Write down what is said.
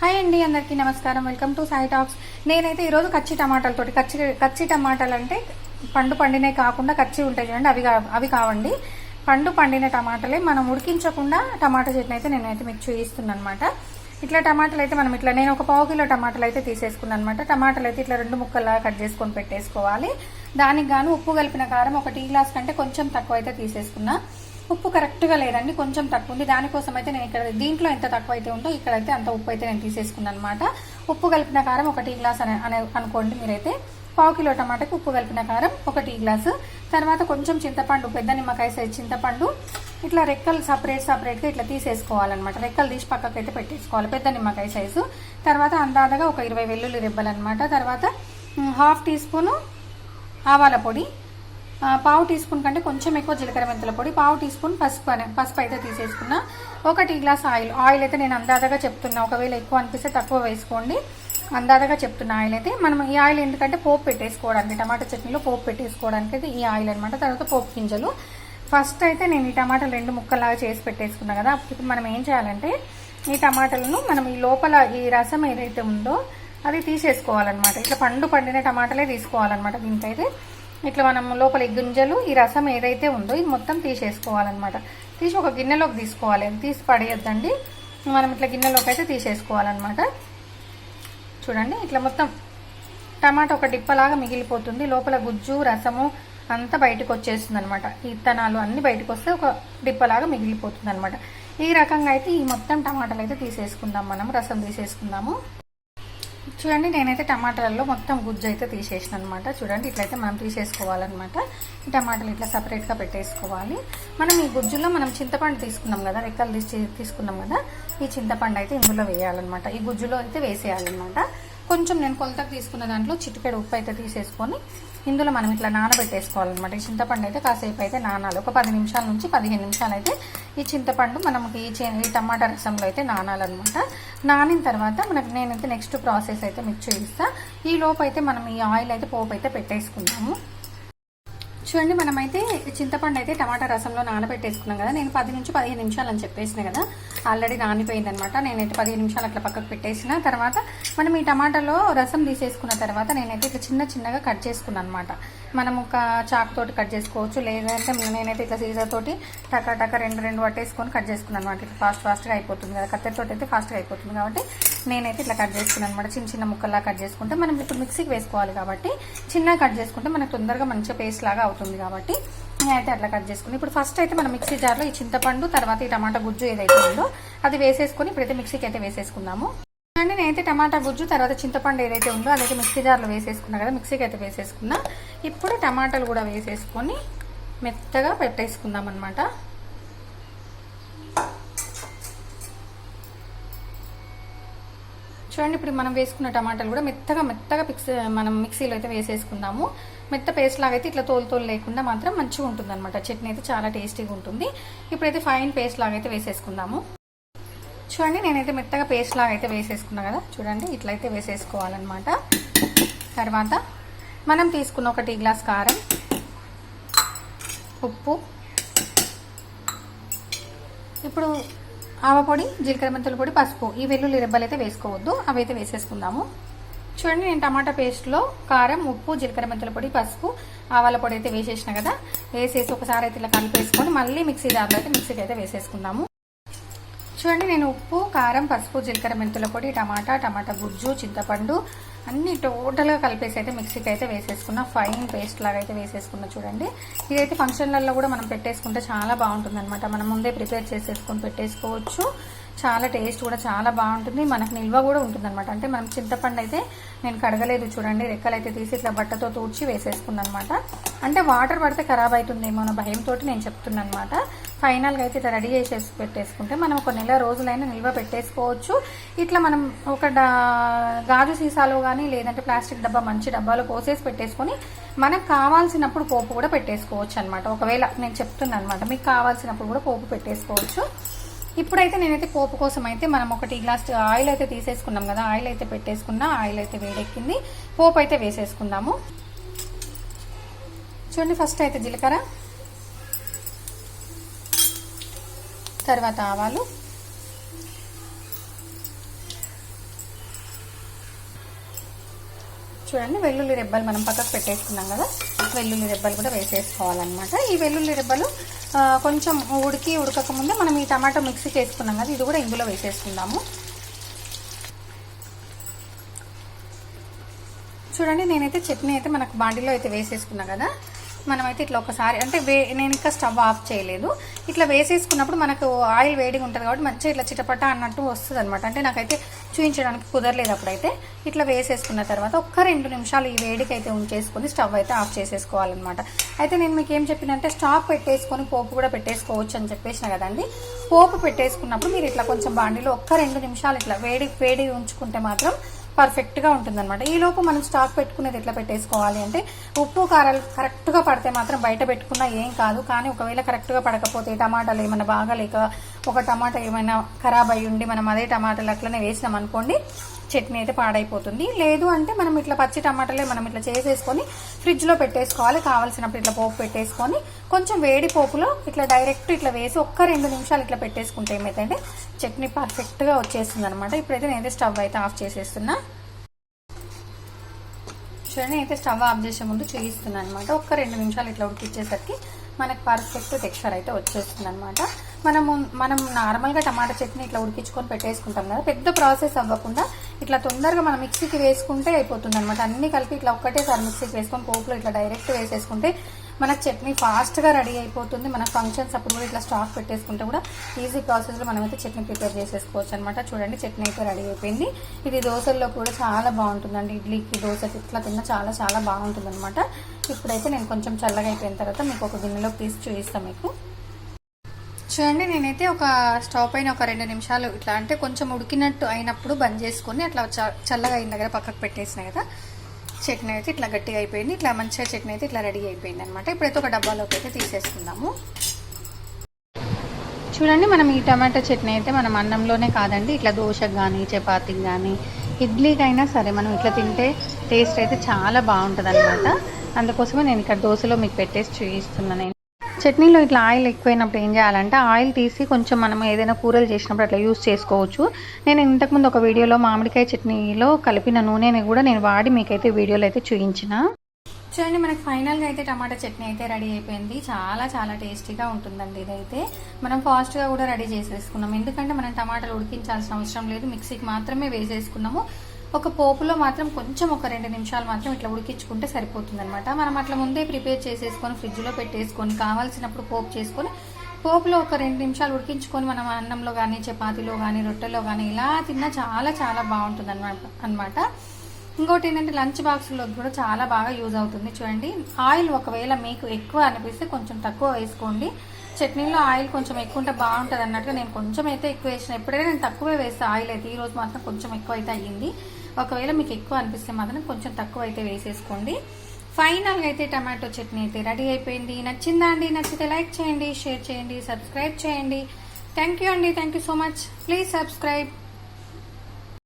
Hi అండి అందరికీ నమస్కారం. Welcome to Sai talks. నేనైతే ఈరోజు కచ్చి టమాటాలతోటి కచ్చి కచ్చి టమాటాలు అంటే పండు పండినవి కాకుండా కచ్చి ఉంటాయి చూడండి అవి కా- అవి కావండి. పండు పండిన టమాటాలే మనం ఉడికించకుండా టమాటా చట్నీ అయితే నేనైతే మీకు చూపిస్తున్నాను అనమాట ఇట్లా టమాటాలు అయితే మనం ఇట్లా నేను ఒక పావు కిలో టమాటాలు అయితే తీసేసుకున్నాను అనమాట టమాటాలు అయితే ఇట్లా రెండు ముక్కల్లా కట్ చేసుకొని పెట్టేసుకోవాలి. దానికి గాను ఉప్పు కలిపిన కారం ఒక టీ గ్లాస్ కంటే కొంచెం తక్కువ అయితే తీసేసుకున్నా. ఉప్పు కరెక్ట్గా లేదండి కొంచెం తక్కువ ఉంది దానికోసం అయితే నేను ఇక్కడ దీంట్లో ఎంత తక్కువ అయితే ఉందో ఇక్కడైతే అంత ఉప్పు అయితే నేను తీసేసుకున్నాను అనమాట ఉప్పు కలిపిన కారం ఒక టీ గ్లాస్ అనే అనుకోండి మీరైతే. పావు కిలో టమాటాకి ఉప్పు కలిపిన కారం ఒక టీ గ్లాసు. తర్వాత కొంచెం చింతపండు పెద్ద నిమ్మకాయ సైజ్ చింతపండు ఇట్లా రెక్కలు సపరేట్ సపరేట్గా ఇట్లా తీసేసుకోవాలన్నమాట. రెక్కలు తీసి పక్కకి అయితే పెట్టేసుకోవాలి పెద్ద నిమ్మకాయ సైజు. తర్వాత అందాదగా ఒక ఇరవై వెల్లుల్లి రెబ్బలు అనమాట తర్వాత హాఫ్ టీ స్పూను ఆవాల పొడి పావు టీ స్పూన్ కంటే కొంచెం ఎక్కువ జీలకర్ర మెంతుల పొడి పావు టీ స్పూన్ పసుపు అనే పసుపు అయితే తీసేసుకున్నా. ఒక టీ గ్లాస్ ఆయిల్. ఆయిల్ అయితే నేను అందాదగా చెప్తున్నా. ఒకవేళ ఎక్కువ అనిపిస్తే తక్కువ వేసుకోండి. అందాదగా చెప్తున్న ఆయిల్ అయితే. మనం ఈ ఆయిల్ ఎందుకంటే పోపు పెట్టేసుకోవడానికి టమాటా చట్నీలో పోపు పెట్టేసుకోవడానికి అయితే ఈ ఆయిల్ అనమాట తర్వాత పోపు గింజలు. ఫస్ట్ అయితే నేను ఈ టమాటాలు రెండు ముక్కలాగా చేసి పెట్టేసుకున్నా కదా. ఇప్పుడు మనం ఏం చేయాలంటే ఈ టమాటాలను మనం ఈ లోపల ఈ రసం ఏదైతే ఉందో అది తీసేసుకోవాలన్నమాట. ఇట్లా పండు పండిన టమాటాలే తీసుకోవాలన్నమాట దీనికైతే. ఇట్లా మనం లోపల గింజలు ఈ రసం ఏదైతే ఉందో ఇది మొత్తం తీసేసుకోవాలన్నమాట. తీసి ఒక గిన్నెలోకి తీసుకోవాలి. తీసి పడేయొద్దండి. మనం ఇట్లా గిన్నెలోకి అయితే తీసేసుకోవాలన్నమాట. చూడండి ఇట్లా మొత్తం టమాటా ఒక డిప్పలాగా మిగిలిపోతుంది. లోపల గుజ్జు రసము అంతా బయటకు వచ్చేస్తుంది అనమాట ఇత్తనాలు అన్ని బయటకు వస్తే ఒక డిప్పలాగా మిగిలిపోతుంది అనమాట ఈ రకంగా అయితే ఈ మొత్తం టమాటాలు అయితే తీసేసుకుందాం మనం రసం తీసేసుకుందాము. చూడండి నేనైతే టమాటాలలో మొత్తం గుజ్జు అయితే తీసేసిన అనమాట చూడండి ఇట్లయితే మనం తీసేసుకోవాలన్నమాట ఈ టమాటాలు ఇట్లా సపరేట్గా పెట్టేసుకోవాలి. మనం ఈ గుజ్జులో మనం చింతపండు తీసుకున్నాం కదా రెక్కలు తీసి తీసుకున్నాం కదా ఈ చింతపండు అయితే ఇందులో వేయాలన్నమాట. ఈ గుజ్జులో అయితే వేసేయాలన్నమాట. కొంచెం నేను కొలతకు తీసుకున్న దాంట్లో చిటికెడు ఉప్పు అయితే తీసేసుకొని ఇందులో మనం ఇట్లా నానబెట్టేసుకోవాలన్నమాట. ఈ చింతపండు అయితే కాసేపు అయితే నానాలి. ఒక పది నిమిషాల నుంచి పదిహేను నిమిషాలు అయితే ఈ చింతపండు మనకి ఈ చి- ఈ టమాటా రసంలో అయితే నానాలన్నమాట. నానిన తర్వాత మనకి నేనైతే నెక్స్ట్ ప్రాసెస్ అయితే మీకు చూపిస్తా. ఈ లోపు అయితే మనం ఈ ఆయిల్ అయితే పోపు అయితే పెట్టేసుకుందాము. చూడండి మనమైతే చింతపండు అయితే టమాటా రసంలో నానబెట్టేసుకున్నాం కదా. నేను పది నుంచి పదిహేను నిమిషాలు అని చెప్పేసిన కదా. ఆల్రెడీ నానిపోయింది అనమాట నేనైతే పదిహేను నిమిషాలు అట్లా పక్కకు పెట్టేసిన. తర్వాత మనం ఈ టమాటాలో రసం తీసేసుకున్న తర్వాత నేనైతే ఇట్లా చిన్న చిన్నగా కట్ చేసుకున్నాను అనమాట మనం ఒక చాక్ తోటి కట్ చేసుకోవచ్చు. లేదంటే నేనైతే ఇట్లా సీజర్ తోటి టకా టకా రెండు రెండు పట్టేసుకొని కట్ చేసుకున్నాను అనమాట ఇట్లా ఫాస్ట్ ఫాస్ట్గా అయిపోతుంది కదా. కత్తెరతోటి అయితే ఫాస్ట్గా అయిపోతుంది కాబట్టి నేనైతే ఇట్లా కట్ చేసుకున్నాను అనమాట చిన్న చిన్న ముక్కల్లా కట్ చేసుకుంటే మనం ఇప్పుడు మిక్సీకి వేసుకోవాలి కాబట్టి చిన్నగా కట్ చేసుకుంటే మనకు తొందరగా మంచిగా పేస్ట్ లాగా అవుతుంది కాబట్టి నేనైతే అట్లా కట్ చేసుకుని ఇప్పుడు ఫస్ట్ అయితే మనం మిక్సీ జార్లో ఈ చింతపండు తర్వాత ఈ టమాటా గుజ్జు ఏదైతే ఉందో అది వేసేసుకొని ఇప్పుడైతే మిక్సీకి అయితే వేసేసుకుందాము. అండి నేనైతే టమాటా గుజ్జు తర్వాత చింతపండు ఏదైతే ఉందో అదైతే మిక్సీ జార్లో వేసేసుకున్నా కదా మిక్సీకి అయితే వేసేసుకున్నా. ఇప్పుడు టమాటాలు కూడా వేసేసుకొని మెత్తగా పెట్టేసుకుందాం అనమాట చూడండి ఇప్పుడు మనం వేసుకున్న టమాటాలు కూడా మెత్తగా మెత్తగా పిక్స్ మనం మిక్సీలో అయితే వేసేసుకుందాము. మెత్త పేస్ట్ లాగా అయితే ఇట్లా తోలు తోలు లేకుండా మాత్రం మంచిగా ఉంటుంది అనమాట చట్నీ అయితే చాలా టేస్టీగా ఉంటుంది. ఇప్పుడైతే ఫైన్ పేస్ట్ లాగా అయితే వేసేసుకుందాము. చూడండి నేనైతే మెత్తగా పేస్ట్ లాగా అయితే వేసేసుకున్నా కదా. చూడండి ఇట్లయితే వేసేసుకోవాలన్నమాట. తర్వాత మనం తీసుకున్న ఒక టీ గ్లాస్ కారం ఉప్పు. ఇప్పుడు ఆవపొడి జీలకర్ర మెంతుల పొడి పసుపు. ఈ వెల్లుల్లి రెబ్బలు అయితే వేసుకోవద్దు అవి అయితే వేసేసుకుందాము. చూడండి నేను టమాటా పేస్ట్లో కారం ఉప్పు జీలకర్ర మెంతుల పొడి పసుపు ఆవాల పొడి అయితే వేసేసిన కదా. వేసేసి ఒకసారి అయితే ఇలా కలిపేసుకొని మళ్ళీ మిక్సీ జార్లో అయితే మిక్సీకి అయితే వేసేసుకుందాము. చూడండి నేను ఉప్పు కారం పసుపు జీలకర్ర మెంతుల పొడి టమాటా టమాటా గుజ్జు చింతపండు అన్ని టోటల్గా కలిపేసి అయితే మిక్సీకి అయితే వేసేసుకున్న. ఫైన్ పేస్ట్ లాగా అయితే వేసేసుకున్నా చూడండి. ఇదైతే ఫంక్షన్లలో కూడా మనం పెట్టేసుకుంటే చాలా బాగుంటుంది అనమాట మనం ముందే ప్రిపేర్ చేసేసుకొని పెట్టేసుకోవచ్చు. చాలా టేస్ట్ కూడా చాలా బాగుంటుంది. మనకు నిల్వ కూడా ఉంటుంది అనమాట అంటే మనం చింతపండు అయితే నేను కడగలేదు చూడండి. రెక్కలు అయితే తీసి ఇట్లా బట్టతో తూడ్చి వేసేసుకున్నాను అనమాట అంటే వాటర్ పడితే ఖరాబ్ అవుతుందేమో అన్న భయంతో నేను చెప్తున్నాను అనమాట ఫైనల్గా అయితే ఇట్లా రెడీ చేసేసి పెట్టేసుకుంటే మనం ఒక నెల రోజులైనా నిల్వ పెట్టేసుకోవచ్చు. ఇట్లా మనం ఒక డా- గాజు సీసాలో కానీ లేదంటే ప్లాస్టిక్ డబ్బా మంచి డబ్బాలో పోసేసి పెట్టేసుకొని మనకు కావాల్సినప్పుడు పోపు కూడా పెట్టేసుకోవచ్చు అనమాట ఒకవేళ నేను చెప్తున్నాను అనమాట మీకు కావాల్సినప్పుడు కూడా పోపు పెట్టేసుకోవచ్చు. ఇప్పుడైతే నేనైతే పోపు కోసం అయితే మనం ఒకటి గ్లాస్ ఆయిల్ అయితే తీసేసుకున్నాం కదా ఆయిల్ అయితే పెట్టేసుకున్నా ఆయిల్ అయితే వేడెక్కింది పోపు అయితే వేసేసుకుందాము. చూడండి ఫస్ట్ అయితే జీలకర్ర తర్వాత ఆవాలు. చూడండి వెల్లుల్లి రెబ్బలు మనం పక్కకు పెట్టేసుకున్నాం కదా. వెల్లుల్లి రెబ్బలు కూడా వేసేసుకోవాలన్నమాట. ఈ వెల్లుల్లి రెబ్బలు కొంచెం ఉడికి ఉడకకముందే మనం ఈ టమాటో మిక్సీ చేసుకున్నాం కదా ఇది కూడా ఇందులో వేసేసుకుందాము. చూడండి నేనైతే చట్నీ అయితే మనకు బాండీలో అయితే వేసేసుకున్నా కదా. మనమైతే ఇట్లా ఒకసారి అంటే వే నేను ఇంకా స్టవ్ ఆఫ్ చేయలేదు. ఇట్లా వేసేసుకున్నప్పుడు మనకు ఆయిల్ వేడిగా ఉంటుంది కాబట్టి మంచిగా ఇట్లా చిటపట అన్నట్టు వస్తుంది అనమాట అంటే నాకైతే చూపించడానికి కుదరలేదు అప్పుడైతే. ఇట్లా వేసేసుకున్న తర్వాత ఒక్క రెండు నిమిషాలు ఈ వేడికి అయితే ఉంచేసుకొని స్టవ్ అయితే ఆఫ్ చేసేసుకోవాలన్నమాట. అయితే నేను మీకు ఏం చెప్పినంటే స్టాక్ పెట్టేసుకొని పోపు కూడా పెట్టేసుకోవచ్చు అని చెప్పేసిన కదండి. పోపు పెట్టేసుకున్నప్పుడు మీరు ఇట్లా కొంచెం బాండీలో ఒక్క రెండు నిమిషాలు ఇట్లా వేడి వేడి ఉంచుకుంటే మాత్రం పర్ఫెక్ట్గా ఉంటుందన్నమాట. ఈ లోపు మనం స్టాక్ పెట్టుకునేది ఎట్లా పెట్టేసుకోవాలి అంటే ఉప్పు కారాలు కరెక్ట్గా పడితే మాత్రం బయట పెట్టుకున్నా ఏం కాదు. కానీ ఒకవేళ కరెక్ట్గా పడకపోతే టమాటాలు ఏమైనా బాగా లేక ఒక టమాటా ఏమైనా ఖరాబ్ అయ్యి ఉండి మనం అదే టమాటాలు అట్లనే వేసినాం అనుకోండి చట్నీ అయితే పాడైపోతుంది. లేదు అంటే మనం ఇట్లా పచ్చి టమాటాలే మనం ఇట్లా చేసేసుకొని ఫ్రిడ్జ్లో పెట్టేసుకోవాలి. కావాల్సినప్పుడు ఇట్లా పోపు పెట్టేసుకొని కొంచెం వేడి పోపులో ఇట్లా డైరెక్ట్ ఇట్లా వేసి ఒక్క రెండు నిమిషాలు ఇట్లా పెట్టేసుకుంటే ఏమైతే చట్నీ పర్ఫెక్ట్గా వచ్చేస్తుంది అనమాట ఇప్పుడైతే నేనైతే స్టవ్ అయితే ఆఫ్ చేసేస్తున్నా. చూడండి అయితే స్టవ్ ఆఫ్ చేసే ముందు చేయిస్తున్నాను అనమాట ఒక్క రెండు నిమిషాలు ఇట్లా ఉడికిచ్చేసరికి మనకు పర్ఫెక్ట్ టెక్స్చర్ అయితే వచ్చేస్తుంది అనమాట మనము మనం నార్మల్గా టమాటా చట్నీ ఇట్లా ఉడికించుకొని పెట్టేసుకుంటాం కదా పెద్ద ప్రాసెస్ అవ్వకుండా ఇట్లా తొందరగా మనం మిక్సీకి వేసుకుంటే అయిపోతుంది అనమాట అన్ని కలిపి ఇట్లా ఒక్కటేసారి మిక్సీకి వేసుకొని పోపులో ఇట్లా డైరెక్ట్ వేసేసుకుంటే మనకు చట్నీ ఫాస్ట్గా రెడీ అయిపోతుంది. మన ఫంక్షన్స్ అప్పుడు కూడా ఇట్లా స్టాక్ పెట్టేసుకుంటే కూడా ఈజీ ప్రాసెస్లో మనమైతే చట్నీ ప్రిపేర్ చేసేసుకోవచ్చు అనమాట చూడండి చట్నీ అయితే రెడీ అయిపోయింది. ఇది దోశల్లో కూడా చాలా బాగుంటుందండి. ఇడ్లీకి దోశకి ఇట్లా తిన్న చాలా చాలా బాగుంటుంది అనమాట ఇప్పుడైతే నేను కొంచెం చల్లగా అయిపోయిన తర్వాత మీకు ఒక గిన్నెలోకి తీసి చూపిస్తాను మీకు. చూడండి నేనైతే ఒక స్టవ్ పైన ఒక రెండు నిమిషాలు ఇట్లా అంటే కొంచెం ఉడికినట్టు అయినప్పుడు బంద్ చేసుకొని అట్లా చ- చల్లగా అయిన దగ్గర పక్కకు పెట్టేసిన కదా. చట్నీ అయితే ఇట్లా గట్టిగా అయిపోయింది. ఇట్లా మంచిగా చట్నీ అయితే ఇట్లా రెడీ అయిపోయింది అనమాట ఇప్పుడైతే ఒక డబ్బాలోకి అయితే తీసేసుకుందాము. చూడండి మనం ఈ టమాటా చట్నీ అయితే మనం అన్నంలోనే కాదండి. ఇట్లా దోశకు కానీ చపాతీకి కానీ ఇడ్లీకైనా సరే మనం ఇట్లా తింటే టేస్ట్ అయితే చాలా బాగుంటుంది అనమాట అందుకోసమే నేను ఇక్కడ దోశలో మీకు పెట్టేసి చూపిస్తున్నాను. నేను చట్నీలో ఇట్లా ఆయిల్ ఎక్కువైనప్పుడు ఏం చేయాలంటే ఆయిల్ తీసి కొంచెం మనం ఏదైనా కూరలు చేసినప్పుడు అట్లా యూస్ చేసుకోవచ్చు. నేను ఇంతకుముందు ఒక వీడియోలో మామిడికాయ చట్నీలో కలిపిన నూనెని కూడా నేను వాడి మీకైతే వీడియోలో అయితే చూపించిన. చూడండి మనకి ఫైనల్గా అయితే టమాటా చట్నీ అయితే రెడీ అయిపోయింది. చాలా చాలా టేస్టీగా ఉంటుందండి ఇదైతే. మనం ఫాస్ట్గా కూడా రెడీ చేసేసుకున్నాం. ఎందుకంటే మనం టమాటాలు ఉడికించాల్సిన అవసరం లేదు. మిక్సీకి మాత్రమే వేసేసుకున్నాము. ఒక పోపులో మాత్రం కొంచెం ఒక రెండు నిమిషాలు మాత్రం ఇట్లా ఉడికించుకుంటే సరిపోతుంది అనమాట మనం అట్లా ముందే ప్రిపేర్ చేసేసుకొని ఫ్రిడ్జ్లో పెట్టేసుకొని కావాల్సినప్పుడు పోపు చేసుకొని పోపులో ఒక రెండు నిమిషాలు ఉడికించుకొని మనం అన్నంలో కానీ చపాతీలో కానీ రొట్టెలో కానీ ఇలా తిన్నా చాలా చాలా బాగుంటుంది అనమాట అనమాట ఇంకోటి ఏంటంటే లంచ్ బాక్స్లో కూడా చాలా బాగా యూజ్ అవుతుంది. చూడండి ఆయిల్ ఒకవేళ మీకు ఎక్కువ అనిపిస్తే కొంచెం తక్కువ వేసుకోండి. చట్నీలో ఆయిల్ కొంచెం ఎక్కువ ఉంటే బాగుంటుంది అన్నట్టుగా నేను కొంచెం అయితే ఎక్కువ వేసిన. ఎప్పుడైనా నేను తక్కువే వేస్తాను ఆయిల్ అయితే ఈ రోజు మాత్రం కొంచెం ఎక్కువ అయితే అయ్యింది. ఒకవేళ మీకు ఎక్కువ అనిపిస్తే మాత్రం కొంచెం తక్కువ అయితే వేసేసుకోండి. ఫైనల్గా అయితే టమాటో చట్నీ అయితే రెడీ అయిపోయింది. నచ్చిందా అండి? నచ్చితే లైక్ చేయండి షేర్ చేయండి సబ్స్క్రైబ్ చేయండి. థ్యాంక్ యూ అండి. Thank you so much please subscribe